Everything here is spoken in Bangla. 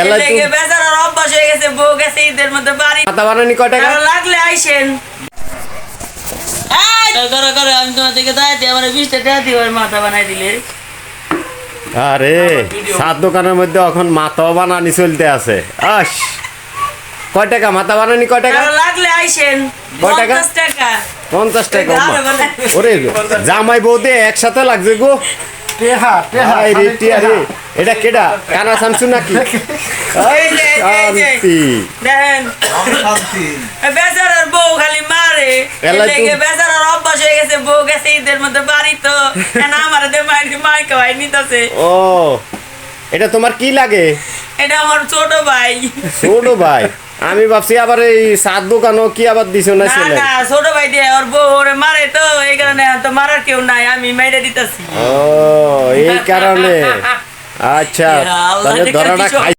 এলাই এদিকে বেচারার অভ্যাস হয়ে গেছে বউ গেছে ঈদের মধ্যে বাড়ি মাথা বানানি কয় টাকা? লাগলে আইসেন। করো করো আমি তোমার থেকে দাঁড়াতে আমার বিশটা টাকা দিও মাথা বানাই দিলে। আরে সাত দোকানের মধ্যে এখন মাথাও বানানি চলতে আছে। আস। কয় টাকা? মাথা বানানি কয় টাকা? লাগলে আইসেন। কয় টাকা? পঞ্চাশ টাকা। ওরে জামাই বৌদি একসাথে লাগছে গো। টেহা টেহা হাই রে এটা কেডা? কানা শামসু নাকি? এই যে, এই যে। শান্তি। দেখেন। শান্তি। বেচারার বউ খালি মারে। এদিকে বেচারার অভ্যাস হয়ে গেছে বউ গেছে ঈদের মধ্যে বাড়ি তো। না আমার মাই মাই খাওয়াই নিতেছে? ও এটা তোমার কি লাগে? এটা আমার ছোট ভাই। ছোট ভাই? আমি ভাবছি আবার এই সাত দোকানও কি আবার দিছো না না ছেলে? না ছোট ভাই দিয়ে ওর বউ ওরে মারে তো এই কারণে তো মারার কেউ নাই আমি মাইরে দিতাছি। ও এই কারণে? আচ্ছা তাহলে ধরাটা